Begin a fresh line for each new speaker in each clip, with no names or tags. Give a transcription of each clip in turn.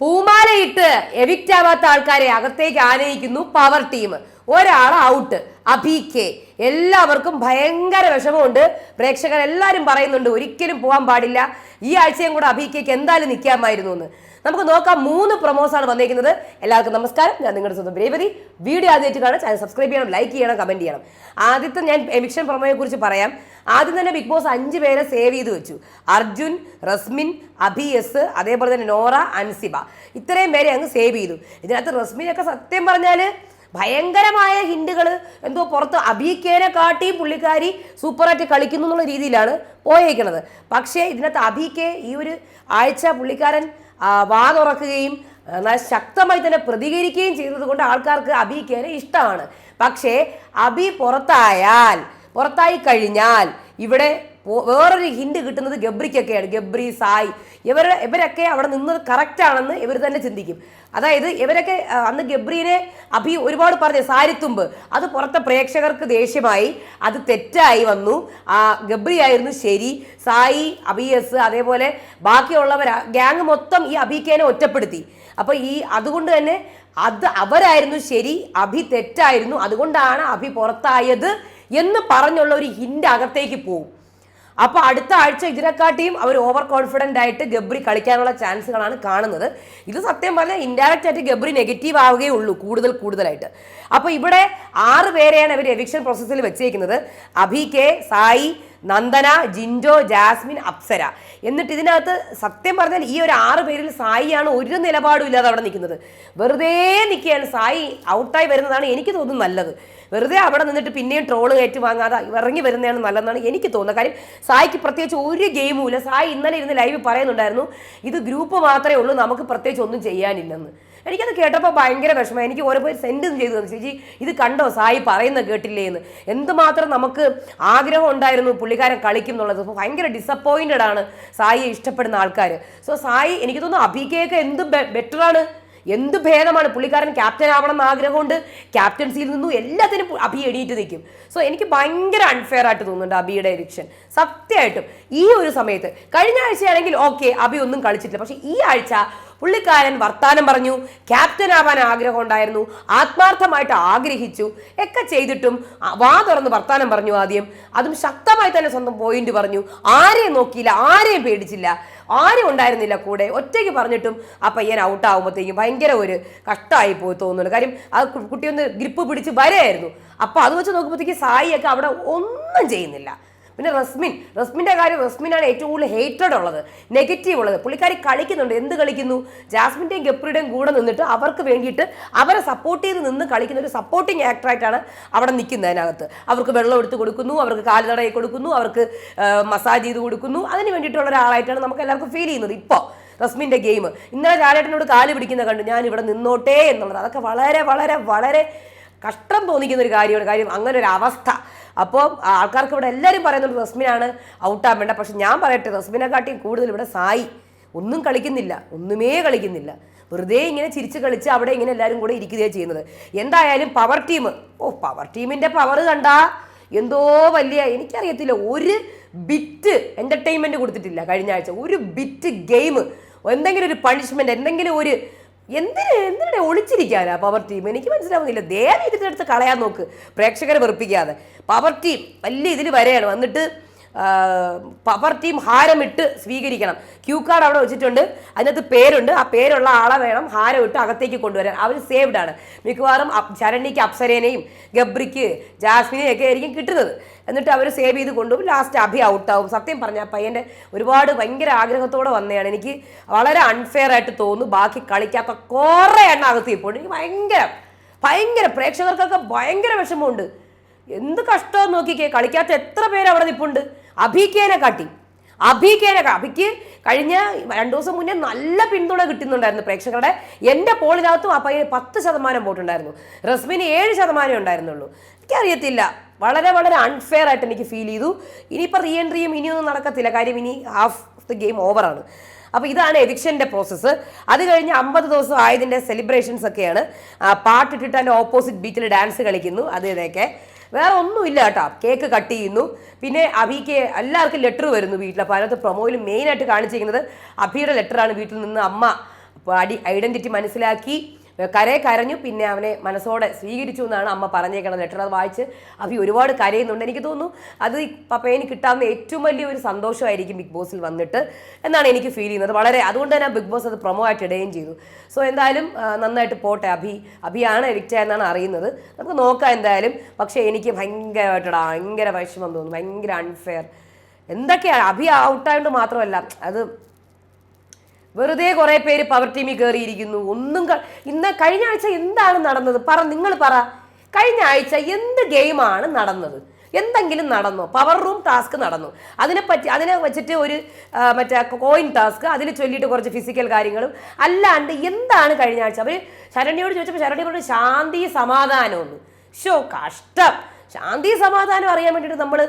പൂമാലയിട്ട് evict ആവാത്ത ആൾക്കാരെ അകത്തേക്ക് ആനയിക്കുന്നു പവർ ടീം. ഒരാൾ ഔട്ട് അഭി കെ എല്ലാവർക്കും ഭയങ്കര വിഷമമുണ്ട്. പ്രേക്ഷകർ എല്ലാവരും പറയുന്നുണ്ട് ഒരിക്കലും പോകാൻ പാടില്ല. ഈ ആഴ്ചയും കൂടെ അഭി കെക്ക് എന്തായാലും നിൽക്കാമായിരുന്നു എന്ന്. നമുക്ക് നോക്കാം മൂന്ന് പ്രൊമോസാണ് വന്നിരിക്കുന്നത് എല്ലാവർക്കും നമസ്കാരം. ഞാൻ നിങ്ങളുടെ സ്വന്തം ബ്രേവതി. വീഡിയോ ആദ്യമായിട്ട് കാണാൻ ചാനൽ സബ്സ്ക്രൈബ് ചെയ്യണം ലൈക്ക് ചെയ്യണം കമന്റ് ചെയ്യണം. ആദ്യത്തെ ഞാൻ എവിക്ഷൻ പ്രൊമോയെ കുറിച്ച് പറയാം. ആദ്യം തന്നെ ബിഗ് ബോസ് അഞ്ച് പേരെ സേവ് ചെയ്ത് വെച്ചു. അർജുൻ റസ്മിൻ അഭി എസ് അതേപോലെ തന്നെ നോറ അൻസിബ. ഇത്രയും പേരെ അങ്ങ് സേവ് ചെയ്തു. ഇതിനകത്ത് റസ്മിനൊക്കെ സത്യം പറഞ്ഞാൽ ഭയങ്കരമായ ഹിൻഡുകൾ എന്തോ പുറത്ത് അഭിക്കേനെ കാട്ടി പുള്ളിക്കാരി സൂപ്പറായിട്ട് കളിക്കുന്നു എന്നുള്ള രീതിയിലാണ് പോയേക്കുന്നത് പക്ഷേ ഇതിനകത്ത് അഭിക്കെ ഈ ഒരു ആഴ്ച പുള്ളിക്കാരൻ വാ തുറക്കുകയും ശക്തമായി തന്നെ പ്രതികരിക്കുകയും ചെയ്തത് കൊണ്ട് ആൾക്കാർക്ക് അഭിക്കേനെ ഇഷ്ടമാണ്. പക്ഷേ അഭി പുറത്തായാൽ പുറത്തായി കഴിഞ്ഞാൽ ഇവിടെ വേറൊരു ഹിന്റ് കിട്ടുന്നത് ഗബ്രിക്കൊക്കെയാണ്. ഗബ്രി സായി ഇവർ ഇവരൊക്കെ അവിടെ നിന്നത് കറക്റ്റാണെന്ന് ഇവർ തന്നെ ചിന്തിക്കും. അതായത് ഇവരൊക്കെ അന്ന് ഗബ്രീനെ അഭി ഒരുപാട് പറഞ്ഞു സാരിത്തുമ്പ്. അത് പുറത്തെ പ്രേക്ഷകർക്ക് ദേഷ്യമായി അത് തെറ്റായി വന്നു. ആ ഗബ്രി ആയിരുന്നു ശരി. സായി അബിയസ് അതേപോലെ ബാക്കിയുള്ളവർ ഗ്യാങ് മൊത്തം ഈ അബിക്കേനെ ഒറ്റപ്പെടുത്തി. അപ്പോൾ ഈ അതുകൊണ്ട് തന്നെ അത് അവരായിരുന്നു ശരി അഭി തെറ്റായിരുന്നു. അതുകൊണ്ടാണ് അഭി പുറത്തായത് എന്ന് പറഞ്ഞുള്ള ഒരു ഹിന്റ് അകത്തേക്ക് പോകും അപ്പോൾ അടുത്ത ആഴ്ച ഇതിനെക്കാട്ടിയും അവർ ഓവർ കോൺഫിഡന്റ് ആയിട്ട് ഗബ്രി കളിക്കാനുള്ള ചാൻസുകളാണ് കാണുന്നത്. ഇത് സത്യം പറഞ്ഞാൽ ഇൻഡയറക്റ്റ് ആയിട്ട് ഗബ്രി നെഗറ്റീവ് ആവുകയേ ഉള്ളൂ കൂടുതൽ കൂടുതലായിട്ട്. അപ്പോൾ ഇവിടെ ആറ് പേരെയാണ് അവർ എവിക്ഷൻ പ്രോസസ്സിൽ വെച്ചേക്കുന്നത്. Abhi K Sai Nandana Jinto Jasmine Apsara. എന്നിട്ട് ഇതിനകത്ത് സത്യം പറഞ്ഞാൽ ഈ ഒരു ആറ് പേരിൽ സായിയാണ് ഒരു നിലപാടും ഇല്ലാതെ അവിടെ നിൽക്കുന്നത്. വെറുതെ നിൽക്കുകയാണ്. സായി ഔട്ടായി വരുന്നതാണ് എനിക്ക് തോന്നുന്നത് നല്ലത്. വെറുതെ അവിടെ നിന്നിട്ട് പിന്നെയും ട്രോൾ കയറ്റി വാങ്ങാതെ ഇറങ്ങി വരുന്നതാണ് നല്ലതെന്നാണ് എനിക്ക് തോന്നുന്നത്. കാര്യം സായിക്ക് പ്രത്യേകിച്ച് ഒരു ഗെയിമും ഇല്ല. സായി ഇന്നലെ ഇരുന്ന് ലൈവ് പറയുന്നുണ്ടായിരുന്നു ഇത് ഗ്രൂപ്പ് മാത്രമേ ഉള്ളൂ നമുക്ക് പ്രത്യേകിച്ച് ഒന്നും ചെയ്യാനില്ലെന്ന്. എനിക്കത് കേട്ടപ്പോൾ ഭയങ്കര വിഷമം എനിക്ക് ഓരോ പേര് സെൻഡ് ചെയ്തു തന്നു ചേച്ചി ഇത് കണ്ടോ? സായി പറയുന്ന കേട്ടില്ലേ എന്ന് എന്തുമാത്രം നമുക്ക് ആഗ്രഹം ഉണ്ടായിരുന്നു പുള്ളിക്കാരൻ കളിക്കും എന്നുള്ളത്. ഭയങ്കര ഡിസപ്പോയിന്റഡ് ആണ് സായിയെ ഇഷ്ടപ്പെടുന്ന ആൾക്കാർ സോ സായി എനിക്ക് തോന്നുന്നു അഭികയൊക്കെ എന്തും ബെറ്ററാണ് എന്ത് ഭേദമാണ്? പുള്ളിക്കാരൻ ക്യാപ്റ്റൻ ആവണം എന്ന് ആഗ്രഹമുണ്ട്. ക്യാപ്റ്റൻസിയിൽ നിന്നും എല്ലാത്തിനും അഭി എണീറ്റ് നിൽക്കും. സോ എനിക്ക് ഭയങ്കര അൺഫെയർ ആയിട്ട് തോന്നുന്നുണ്ട് അബിയുടെ എലക്ഷൻ സത്യമായിട്ടും ഈ ഒരു സമയത്ത് കഴിഞ്ഞ ആഴ്ചയാണെങ്കിൽ ഓക്കെ അബി ഒന്നും കളിച്ചിട്ടില്ല. പക്ഷേ ഈ ആഴ്ച പുള്ളിക്കാരൻ വർത്താനം പറഞ്ഞു. ക്യാപ്റ്റൻ ആവാൻ ആഗ്രഹം ഉണ്ടായിരുന്നു. ആത്മാർത്ഥമായിട്ട് ആഗ്രഹിച്ചു. ഒക്കെ ചെയ്തിട്ടും വാ തുറന്ന് വർത്താനം പറഞ്ഞു ആദ്യം. അതും ശക്തമായി തന്നെ സ്വന്തം പോയിന്റ് പറഞ്ഞു. ആരെയും നോക്കിയില്ല ആരെയും പേടിച്ചില്ല. ആരും ഉണ്ടായിരുന്നില്ല കൂടെ. ഒറ്റയ്ക്ക് പറഞ്ഞിട്ടും ആ പയ്യൻ ഔട്ട് ആകുമ്പോഴത്തേക്കും ഭയങ്കര ഒരു കഷ്ടമായി പോയി തോന്നുന്നുണ്ട് കാര്യം ആ കുട്ടിയൊന്ന് ഗ്രിപ്പ് പിടിച്ച് വരെയായിരുന്നു. അപ്പൊ അത് വെച്ച് നോക്കുമ്പോഴത്തേക്ക് സായിയൊക്കെ അവിടെ ഒന്നും ചെയ്യുന്നില്ല. പിന്നെ റസ്മിൻ. റസ്മിന്റെ കാര്യം റസ്മിനാണ് ഏറ്റവും കൂടുതൽ ഹേറ്റഡ് ഉള്ളത്. നെഗറ്റീവ് ഉള്ളത്. പുള്ളിക്കാരി കളിക്കുന്നുണ്ട്. എന്ത് കളിക്കുന്നു? ജാസ്മിന്റെയും ഗപ്രിയുടെയും കൂടെ നിന്നിട്ട് അവർക്ക് വേണ്ടിയിട്ട് അവരെ സപ്പോർട്ട് ചെയ്ത് നിന്ന് കളിക്കുന്ന ഒരു സപ്പോർട്ടിങ് ആക്ടറായിട്ടാണ് അവിടെ നിൽക്കുന്നത് അതിനകത്ത്. അവർക്ക് വെള്ളം എടുത്ത് കൊടുക്കുന്നു അവർക്ക് കാൽ തടയി കൊടുക്കുന്നു അവർക്ക് മസാജ് ചെയ്ത് കൊടുക്കുന്നു. അതിന് വേണ്ടിയിട്ടുള്ള ഒരാളായിട്ടാണ് നമുക്ക് എല്ലാവർക്കും ഫീൽ ചെയ്യുന്നത് ഇപ്പോൾ റസ്മിന്റെ ഗെയിം ഇന്നലെ ചാലേട്ടനോട് കാൽ പിടിക്കുന്ന കണ്ടു. ഞാൻ ഇവിടെ നിന്നോട്ടേ എന്നുള്ളത്. അതൊക്കെ വളരെ വളരെ വളരെ കഷ്ടം തോന്നിക്കുന്ന ഒരു കാര്യമാണ്. കാര്യം അങ്ങനെ ഒരു അവസ്ഥ. അപ്പോൾ ആൾക്കാർക്ക് ഇവിടെ എല്ലാവരും പറയുന്നുണ്ട് റസ്മിനാണ് ഔട്ടാൻ വേണ്ട. പക്ഷെ ഞാൻ പറയട്ടെ റസ്മിനെ കാട്ടിയും കൂടുതൽ ഇവിടെ സായി. ഒന്നും കളിക്കുന്നില്ല ഒന്നുമേ കളിക്കുന്നില്ല. വെറുതെ ഇങ്ങനെ ചിരിച്ച് കളിച്ച് അവിടെ ഇങ്ങനെ എല്ലാവരും കൂടെ ഇരിക്കുകയാണ് ചെയ്യുന്നത്. എന്തായാലും പവർ ടീം ഓ പവർ ടീമിന്റെ പവർ കണ്ടാ എന്തോ വലിയ എനിക്കറിയത്തില്ല ഒരു ബിറ്റ് എന്റർടൈൻമെന്റ് കൊടുത്തിട്ടില്ല കഴിഞ്ഞ ആഴ്ച. ഒരു ബിറ്റ് ഗെയിം എന്തെങ്കിലും ഒരു പണിഷ്മെന്റ് എന്തെങ്കിലും ഒരു എന്തിന് എന്തിനെ ഒളിച്ചിരിക്കാനാ പവർ ടീം എനിക്ക് മനസ്സിലാവുന്നില്ല. ദയവ് ഇതിന്റെ അടുത്ത് കളയാൻ നോക്ക്. പ്രേക്ഷകരെ വെറുപ്പിക്കാതെ. പവർ ടീം വലിയ ഇതിൽ വരെയാണ്. വന്നിട്ട് പവർ ടീം ഹാരമിട്ട് സ്വീകരിക്കണം. ക്യൂ കാർഡ് അവിടെ വെച്ചിട്ടുണ്ട്. അതിനകത്ത് പേരുണ്ട്. ആ പേരുള്ള ആളെ വേണം ഹാരം ഇട്ട് അകത്തേക്ക് കൊണ്ടുവരാൻ. അവർ സേവ്ഡ് ആണ്. മിക്കവാറും ശരണ്യക്ക് അപ്സരേനെയും ഗബ്രിക്ക് ജാസ്മിനെയും ഒക്കെ ആയിരിക്കും കിട്ടുന്നത്. എന്നിട്ട് അവർ സേവ് ചെയ്ത് കൊണ്ടുപോകും. ലാസ്റ്റ് അഭി ഔട്ടാവും സത്യം പറഞ്ഞാൽ പയ്യന്റെ ഒരുപാട് ഭയങ്കര ആഗ്രഹത്തോടെ വന്നതാണ്. എനിക്ക് വളരെ അൺഫെയർ ആയിട്ട് തോന്നുന്നു. ബാക്കി കളിക്കാത്ത കുറേ എണ്ണ അകത്ത് ഇപ്പോൾ എനിക്ക് ഭയങ്കര ഭയങ്കര പ്രേക്ഷകർക്കൊക്കെ ഭയങ്കര വിഷമമുണ്ട്. എന്ത് കഷ്ടം നോക്കിക്കേ കളിക്കാത്ത എത്ര പേര് അവിടെ നിൽപ്പുണ്ട് അഭിക്കേനെ കാട്ടി. അഭിക്കേനെ അഭിക്ക് കഴിഞ്ഞ രണ്ടു ദിവസം മുന്നേ നല്ല പിന്തുണ കിട്ടുന്നുണ്ടായിരുന്നു പ്രേക്ഷകരുടെ. എന്റെ പോളിനകത്തും ആ പയ്യന് പത്ത് ശതമാനം വോട്ടുണ്ടായിരുന്നു. റസ്മിന് ഏഴ് ശതമാനമേ ഉണ്ടായിരുന്നുള്ളൂ. എനിക്കറിയത്തില്ല. വളരെ വളരെ അൺഫെയർ ആയിട്ട് എനിക്ക് ഫീൽ ചെയ്തു. ഇനിയിപ്പോൾ റീ എൻട്രിയും ഇനിയൊന്നും നടക്കത്തില്ല. കാര്യം ഇനി ഹാഫ് ദി ഗെയിം ഓവറാണ് അപ്പോൾ ഇതാണ് എവിക്ഷന്റെ പ്രോസസ്സ് അത് കഴിഞ്ഞ് അമ്പത് ദിവസം ആയതിന്റെ സെലിബ്രേഷൻസ് ഒക്കെയാണ്. പാട്ടിട്ടിട്ട് അതിന്റെ ഓപ്പോസിറ്റ് ബീച്ചിൽ ഡാൻസ് കളിക്കുന്നു. അത് ഇതൊക്കെ. വേറെ ഒന്നുമില്ല കേട്ടോ. കേക്ക് കട്ട് ചെയ്യുന്നു. പിന്നെ അഭിക്ക് എല്ലാവർക്കും ലെറ്റർ വരുന്നു വീട്ടിൽ. അപ്പോൾ അതിനകത്ത് പ്രൊമോയിൽ മെയിനായിട്ട് കാണിച്ചിരിക്കുന്നത് അഭിയുടെ ലെറ്ററാണ് വീട്ടിൽ നിന്ന് അമ്മ അടി ഐഡന്റിറ്റി മനസ്സിലാക്കി. കരയെ കരഞ്ഞു പിന്നെ അവനെ മനസ്സോടെ സ്വീകരിച്ചു എന്നാണ് അമ്മ പറഞ്ഞേക്കണം ലെറ്റർ അത് വായിച്ച് അഭി ഒരുപാട് കരയുന്നുണ്ട്. എനിക്ക് തോന്നുന്നു അത് പപ്പേന് കിട്ടാവുന്ന ഏറ്റവും വലിയൊരു സന്തോഷമായിരിക്കും ബിഗ് ബോസിൽ വന്നിട്ട് എന്നാണ് എനിക്ക് ഫീൽ ചെയ്യുന്നത്. വളരെ അതുകൊണ്ട് തന്നെ ബിഗ് ബോസ് അത് പ്രൊമോ ആയിട്ട് ഇടുകയും ചെയ്തു. സോ എന്തായാലും നന്നായിട്ട് പോട്ടെ അഭി. അഭിയാണ് എവിക്റ്റ് എന്നാണ് അറിയുന്നത്. നമുക്ക് നോക്കാം എന്തായാലും. പക്ഷേ എനിക്ക് ഭയങ്കരമായിട്ടടാ ഭയങ്കര വിഷമം തോന്നുന്നു. ഭയങ്കര അൺഫെയർ എന്തൊക്കെയാണ് അഭി ഔട്ടായതുകൊണ്ട് മാത്രമല്ല അത് വെറുതെ കുറേ പേര് പവർ ടീമിൽ കയറിയിരിക്കുന്നു ഒന്നും ഇന്ന് കഴിഞ്ഞ ആഴ്ച എന്താണ് നടന്നത്? പറ നിങ്ങൾ പറ. കഴിഞ്ഞ ആഴ്ച എന്ത് ഗെയിമാണ് നടന്നത്? എന്തെങ്കിലും നടന്നു? പവർ റൂം ടാസ്ക് നടന്നു. അതിനെപ്പറ്റി അതിനെ വെച്ചിട്ട് ഒരു മറ്റേ കോയിൻ ടാസ്ക് അതിൽ ചൊല്ലിയിട്ട് കുറച്ച് ഫിസിക്കൽ കാര്യങ്ങളും. അല്ലാണ്ട് എന്താണ് കഴിഞ്ഞ ആഴ്ച? അവർ ശരണ്യോട് ചോദിച്ചപ്പോൾ ശരണ്യോട് ശാന്തി സമാധാനമൊന്നും. ഷോ കഷ്ടം. ശാന്തി സമാധാനം അറിയാൻ വേണ്ടിയിട്ട് നമ്മൾ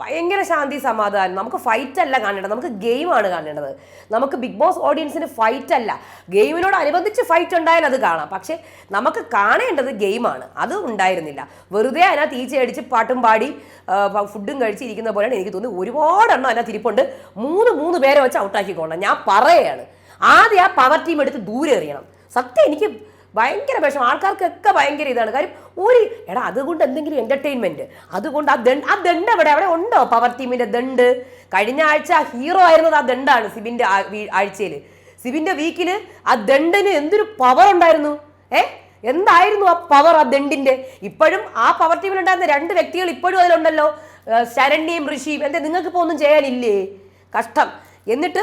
ഭയങ്കര ശാന്തി സമാധാനം. നമുക്ക് ഫൈറ്റ് അല്ല കാണേണ്ടത്. നമുക്ക് ഗെയിമാണ് കാണേണ്ടത്. നമുക്ക് ബിഗ് ബോസ് ഓഡിയൻസിന് ഫൈറ്റ് അല്ല. ഗെയിമിനോട് അനുബന്ധിച്ച് ഫൈറ്റ് ഉണ്ടായാൽ അത് കാണാം. പക്ഷേ നമുക്ക് കാണേണ്ടത് ഗെയിമാണ് അത് ഉണ്ടായിരുന്നില്ല. വെറുതെ അതിനകത്ത് ഈച്ച അടിച്ച് പാട്ടും പാടി ഫുഡും കഴിച്ചിരിക്കുന്ന പോലെയാണ് എനിക്ക് തോന്നുന്നത്. ഒരുപാടെണ്ണം അതിനകത്ത് ഇരിപ്പുണ്ട് മൂന്ന് മൂന്ന് പേരെ വെച്ച് ഔട്ടാക്കിക്കോളാം ഞാൻ പറയുകയാണ് ആദ്യം ആ പവർ ടീം എടുത്ത് ദൂരെ എറിയണം. സത്യം എനിക്ക് ഭയങ്കര വിഷമം. ആൾക്കാർക്കൊക്കെ ഭയങ്കര ഇതാണ്. കാര്യം ഒരു എടാ അതുകൊണ്ട് എന്തെങ്കിലും എന്റർടൈൻമെന്റ് അതുകൊണ്ട് ആ ദണ്ട് ആ ദണ്ട് എവിടെ അവിടെ ഉണ്ടോ? പവർ ടീമിന്റെ ദണ്ട്. കഴിഞ്ഞ ആഴ്ച ഹീറോ ആയിരുന്നത് ആ ദണ്ടാണ് സിബിന്റെ ആഴ്ചയിൽ സിബിന്റെ വീക്കിൽ ആ ദണ്ടിന് എന്തൊരു പവർ ഉണ്ടായിരുന്നു? ഏ? എന്തായിരുന്നു ആ പവർ ആ ദണ്ടിന്റെ ഇപ്പോഴും ആ പവർ ടീമിലുണ്ടായിരുന്ന രണ്ട് വ്യക്തികൾ ഇപ്പോഴും അതിലുണ്ടല്ലോ. ശരണ്യയും ഋഷിയും. എന്താ നിങ്ങൾക്ക് ഇപ്പോൾ ഒന്നും ചെയ്യാനില്ലേ? കഷ്ടം. എന്നിട്ട്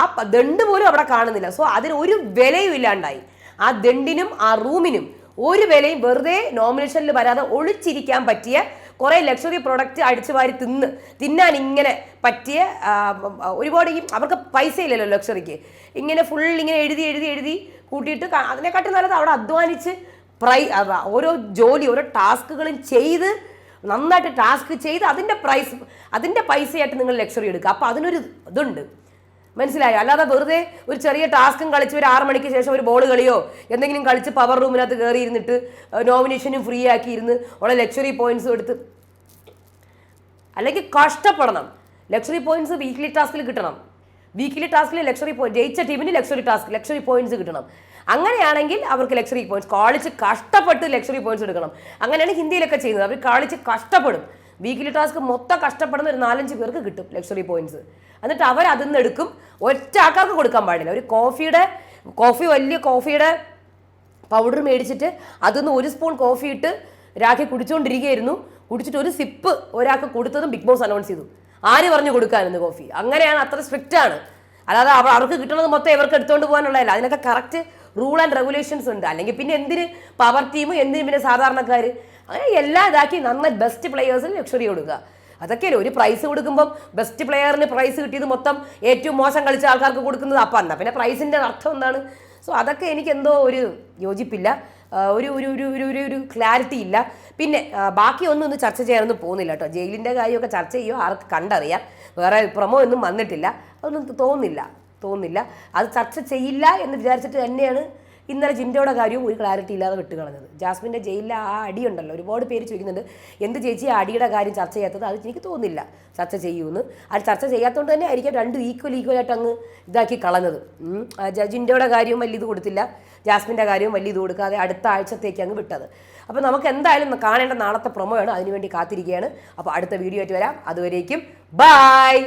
ആ ദണ്ട് പോലും അവിടെ കാണുന്നില്ല. സോ അതിന് ഒരു വിലയും ഇല്ലാണ്ടായി. ആ ദണ്ടിനും ആ റൂമിനും ഒരു വിലയും വെറുതെ നോമിനേഷനിൽ വരാതെ ഒളിച്ചിരിക്കാൻ പറ്റിയ കുറേ ലക്ഷറി പ്രൊഡക്റ്റ് അടിച്ചു വാരി തിന്ന് തിന്നാൻ ഇങ്ങനെ പറ്റിയ ഒരുപാട് ഈ അവർക്ക് പൈസ ഇല്ലല്ലോ ലക്ഷറിക്ക് ഇങ്ങനെ ഫുൾ ഇങ്ങനെ എഴുതി എഴുതി എഴുതി കൂട്ടിയിട്ട് അതിനെക്കാട്ടും നല്ലത് അവിടെ അധ്വാനിച്ച് പ്രൈ ഓരോ ജോലി ഓരോ ടാസ്കുകളും ചെയ്ത് നന്നായിട്ട് ടാസ്ക് ചെയ്ത് അതിന്റെ പ്രൈസ് അതിന്റെ പൈസയായിട്ട് നിങ്ങൾ ലക്ഷറി എടുക്കുക. അപ്പോൾ അതിനൊരു ഇതുണ്ട്. മനസ്സിലായോ? അല്ലാതെ വെറുതെ ഒരു ചെറിയ ടാസ്കും കളിച്ച് ഒരു ആറ് മണിക്ക് ശേഷം ഒരു ബോൾ കളിയോ എന്തെങ്കിലും കളിച്ച് പവർ റൂമിനകത്ത് കയറി ഇരുന്നിട്ട് നോമിനേഷനും ഫ്രീ ആക്കി ഇരുന്ന് ഉള്ള ലക്ഷറി പോയിന്റ്സ് എടുത്ത് അല്ലെങ്കിൽ കഷ്ടപ്പെടണം. ലക്ഷറി പോയിന്റ്സ് വീക്ക്ലി ടാസ്കിൽ കിട്ടണം. വീക്ക്ലി ടാസ്കിൽ ലക്ഷറി പോയിന്റ് ജയിച്ച ടീമിന് ലക്ഷറി ടാസ്ക് ലക്ഷറി പോയിന്റ്സ് കിട്ടണം. അങ്ങനെയാണെങ്കിൽ അവർക്ക് ലക്ഷറി പോയിന്റ്സ് കാളിച്ച് കഷ്ടപ്പെട്ട് ലക്ഷറി പോയിന്റ്സ് എടുക്കണം. അങ്ങനെയാണ് ഹിന്ദിയിലൊക്കെ ചെയ്യുന്നത്. അവർ കാളിച്ച് കഷ്ടപ്പെടും. വീക്ക്ലി ടാസ്ക് മൊത്തം കഷ്ടപ്പെടുന്ന ഒരു നാലഞ്ച് പേർക്ക് കിട്ടും ലക്ഷറി പോയിന്റ്സ് എന്നിട്ട് അവർ അതിൽ നിന്ന് എടുക്കും. ഒറ്റ ആൾക്കാർക്ക് കൊടുക്കാൻ പാടില്ല. ഒരു കോഫിയുടെ കോഫി വലിയ കോഫിയുടെ പൗഡർ മേടിച്ചിട്ട് അതിന്ന് ഒരു സ്പൂൺ കോഫി ഇട്ട് രാഖി കുടിച്ചുകൊണ്ടിരിക്കുകയായിരുന്നു കുടിച്ചിട്ട് ഒരു സിപ്പ് ഒരാൾക്ക് കൊടുത്തതും ബിഗ് ബോസ് അനൗൺസ് ചെയ്തു. ആര് പറഞ്ഞു കൊടുക്കാനെന്ന് കോഫി? അങ്ങനെയാണ് അത്ര സ്ട്രിക്റ്റ് ആണ്. അല്ലാതെ അവർ അവർക്ക് കിട്ടുന്നത് മൊത്തം ഇവർക്ക് എടുത്തുകൊണ്ട് പോകാനുള്ളതല്ല. അതിനൊക്കെ കറക്റ്റ് റൂൾ ആൻഡ് റെഗുലേഷൻസ് ഉണ്ട്. അല്ലെങ്കിൽ പിന്നെ എന്തിന് പവർ ടീമും എന്തിന് പിന്നെ സാധാരണക്കാർ അങ്ങനെ എല്ലാ ഇതാക്കി നന്നായി ബെസ്റ്റ് പ്ലെയേഴ്സിന് ലക്ഷറി കൊടുക്കുക. അതൊക്കെയല്ലേ? ഒരു പ്രൈസ് കൊടുക്കുമ്പം ബെസ്റ്റ് പ്ലെയറിന് പ്രൈസ് കിട്ടിയത് മൊത്തം ഏറ്റവും മോശം കളിച്ച ആൾക്കാർക്ക് കൊടുക്കുന്നത് അപ്പം എന്നാ. പിന്നെ പ്രൈസിന്റെ അർത്ഥം എന്താണ്? സോ അതൊക്കെ എനിക്ക് എന്തോ ഒരു യോജിപ്പില്ല. ഒരു ഒരു ഒരു ഒരു ഒരു ഒരു ക്ലാരിറ്റി ഇല്ല. പിന്നെ ബാക്കി ഒന്നും ഒന്ന് ചർച്ച ചെയ്യാനൊന്നും പോകുന്നില്ല കേട്ടോ. ജയിലിന്റെ കാര്യമൊക്കെ ചർച്ച ചെയ്യുമോ ആർക്ക് കണ്ടറിയാം. വേറെ പ്രൊമോ ഒന്നും വന്നിട്ടില്ല. അതൊന്നും തോന്നുന്നില്ല തോന്നുന്നില്ല അത് ചർച്ച ചെയ്യില്ല എന്ന് വിചാരിച്ചിട്ട് തന്നെയാണ് ഇന്നലെ ജിൻഡോയുടെ കാര്യവും ഒരു ക്ലാരിറ്റി ഇല്ലാതെ വിട്ടുകളഞ്ഞത്. ജാസ്മിന്റെ ജയിലിൽ ആ അടിയുണ്ടല്ലോ ഒരുപാട് പേര് ചോദിക്കുന്നുണ്ട് എന്ത് ചേച്ചി ആ അടിയുടെ കാര്യം ചർച്ച ചെയ്യാത്തത്? അത് എനിക്ക് തോന്നുന്നില്ല. ചർച്ച ചെയ്യുമെന്ന് അത് ചർച്ച ചെയ്യാത്തതുകൊണ്ട് തന്നെ ആയിരിക്കും രണ്ടും ഈക്വൽ ആയിട്ട് അങ്ങ് ഇതാക്കി കളഞ്ഞത്. ജിന്റെയുടെ കാര്യവും വലിയ ഇത് കൊടുത്തില്ല. ജാസ്മിന്റെ കാര്യവും വലിയ ഇത് കൊടുക്കാതെ അടുത്ത ആഴ്ചത്തേക്ക് അങ്ങ് വിട്ടത്. അപ്പോൾ നമുക്ക് എന്തായാലും കാണേണ്ട നാളത്തെ പ്രൊമോയാണ് അതിനുവേണ്ടി കാത്തിരിക്കുകയാണ്. അപ്പോൾ അടുത്ത വീഡിയോ ആയിട്ട് വരാം. അതുവരേക്കും ബായ്